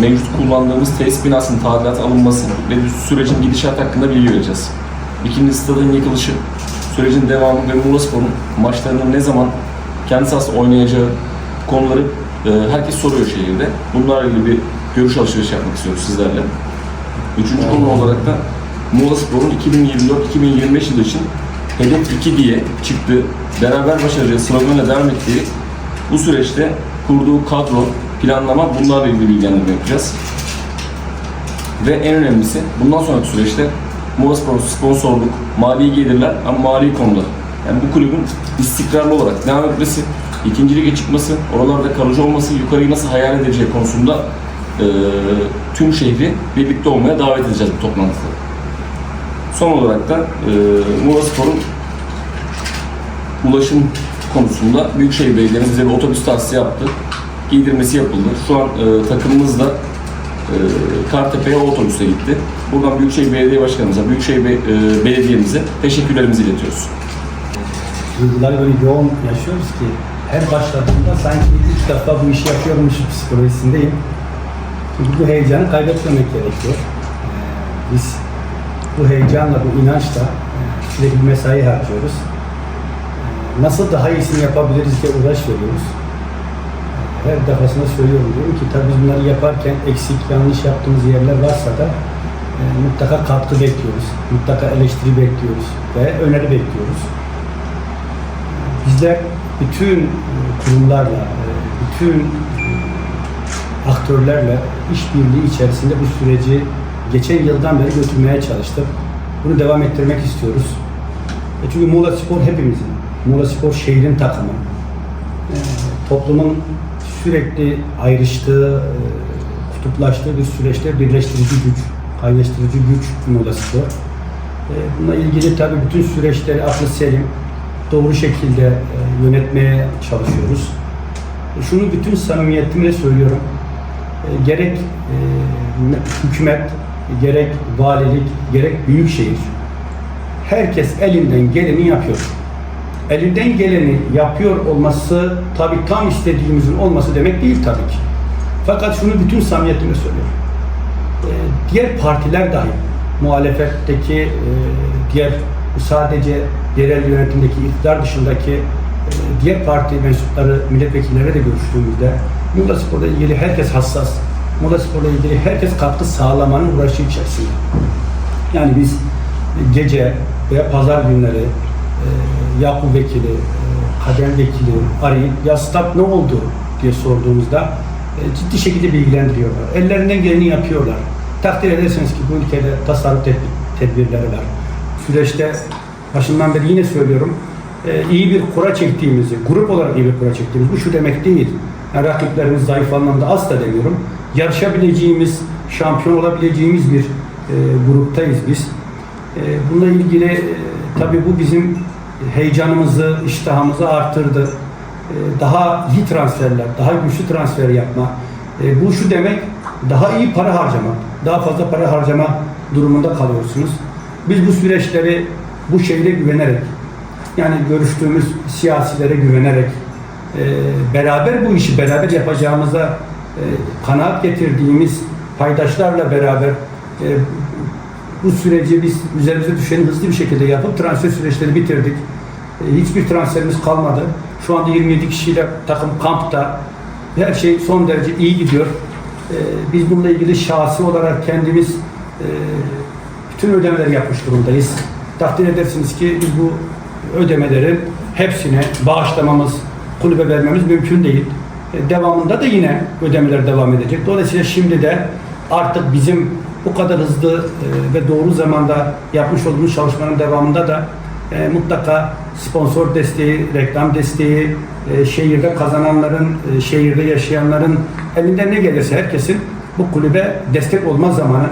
Mevcut kullandığımız tesis binasının tadilat alınması ve sürecin gidişat hakkında bilgi vereceğiz. İkincisi stadın yıkılışı, sürecin devamı ve Muğlaspor'un maçlarının ne zaman kendi sahasında oynayacağı konuları e, herkes soruyor şehirde. Bunlarla ilgili bir görüş alışverişi yapmak istiyoruz sizlerle. Üçüncü konu olarak da Muğlaspor'un 2024-2025 yılı için Hedef 2 diye çıktı. Beraber başaracağız sloganıyla devam ettiği bu süreçte kurduğu kadro, planlama bunlarla ilgili bilgilendirme yapacağız. Ve en önemlisi bundan sonraki süreçte Muğlaspor sponsorluk, mali gelirler ama mali konular. Yani bu kulübün istikrarlı olarak devam etmesi, ikinci lige çıkması, oralarda kalıcı olması, yukarıyı nasıl hayal edeceği konusunda eee, tüm şehri birlikte olmaya davet edeceğiz bu toplantıda. Son olarak da e, Muğlaspor'un ulaşım konusunda Büyükşehir Belediye'miz bize bir otobüs tahsisi yaptı. Giydirmesi yapıldı. Şu an e, takımımız da e, Kartepe'ye o otobüste gitti. Buradan Büyükşehir Belediye Başkanımıza, Büyükşehir Be- e, Belediye'mize teşekkürlerimizi iletiyoruz. duyguları böyle yoğun yaşıyoruz ki her başladığımda sanki ilk defa bu işi yapıyormuş psikolojisindeyim. Çünkü bu heyecanı kaybetmemek gerekiyor. Ee, Biz bu heyecanla, bu inançla e, sürekli bir mesai harcıyoruz. Ee, Nasıl daha iyisini yapabiliriz diye uğraş veriyoruz. Her defasında söylüyorum diyorum ki tabii biz bunları yaparken eksik, yanlış yaptığımız yerler varsa da e, mutlaka katkı bekliyoruz. Mutlaka eleştiri bekliyoruz ve öneri bekliyoruz. Bizler bütün e, kurumlarla, e, bütün e, aktörlerle işbirliği içerisinde bu süreci geçen yıldan beri götürmeye çalıştık. Bunu devam ettirmek istiyoruz. E Çünkü Muğla Spor hepimizin. Muğla Spor şehrin takımı. E, Toplumun sürekli ayrıştığı, e, kutuplaştığı bir süreçte birleştirici güç, kaynaştırıcı güç Muğla Spor. E, Bununla ilgili tabii bütün süreçleri aklı selim, doğru şekilde e, yönetmeye çalışıyoruz. Şunu bütün samimiyetimle söylüyorum. Gerek hükümet, gerek valilik, gerek büyükşehir herkes elinden geleni yapıyor. Elinden geleni yapıyor olması tabii tam istediğimizin olması demek değil tabii ki. Fakat şunu bütün samimiyetimle söylüyorum. E, diğer partiler dahi muhalefetteki e, diğer sadece yerel yönetimdeki iktidar dışındaki e, diğer parti mensupları, milletvekillere de görüştüğümüzde Muğla Spor'la ilgili herkes hassas. Muğla Spor'la ilgili herkes katkı sağlamanın uğraşı içerisinde. Yani biz gece veya pazar günleri Yakup Vekili, e, Kader Vekili arayıp ya stat ne oldu diye sorduğumuzda e, ciddi şekilde bilgilendiriyorlar. Ellerinden geleni yapıyorlar. Takdir edersiniz ki bu ülkede tasarruf tedbir- tedbirleri var. Süreçte başından beri yine söylüyorum e, iyi bir kura çektiğimizi, grup olarak iyi bir kura çektiğimiz bu şu demek değil. Yani rakiplerimiz zayıf anlamda asla demiyorum. Yarışabileceğimiz, şampiyon olabileceğimiz bir e, gruptayız biz. E, bununla ilgili e, tabii bu bizim heyecanımızı, iştahımızı arttırdı. E, daha iyi transferler, daha güçlü transfer yapma. E, bu şu demek, daha iyi para harcamak, daha fazla para harcama durumunda kalıyorsunuz. Biz bu süreçleri bu şehre güvenerek, yani görüştüğümüz siyasilere güvenerek, e, beraber bu işi beraber yapacağımıza e, kanaat getirdiğimiz paydaşlarla beraber bu süreci biz üzerimize düşeni hızlı bir şekilde yapıp transfer süreçleri bitirdik. E, hiçbir transferimiz kalmadı. Şu anda 27 kişiyle takım kampta. Her şey son derece iyi gidiyor. E, biz bununla ilgili şahsi olarak kendimiz e, bütün ödemeleri yapmış durumdayız. Takdir edersiniz ki biz bu ödemelerin hepsine bağışlamamız, kulübe vermemiz mümkün değil. Devamında da yine ödemeler devam edecek. Dolayısıyla şimdi de artık bizim bu kadar hızlı e, ve doğru zamanda yapmış olduğumuz çalışmanın devamında da e, mutlaka sponsor desteği, reklam desteği, e, şehirde kazananların, şehirde yaşayanların elinden ne gelirse herkesin bu kulübe destek olma zamanı.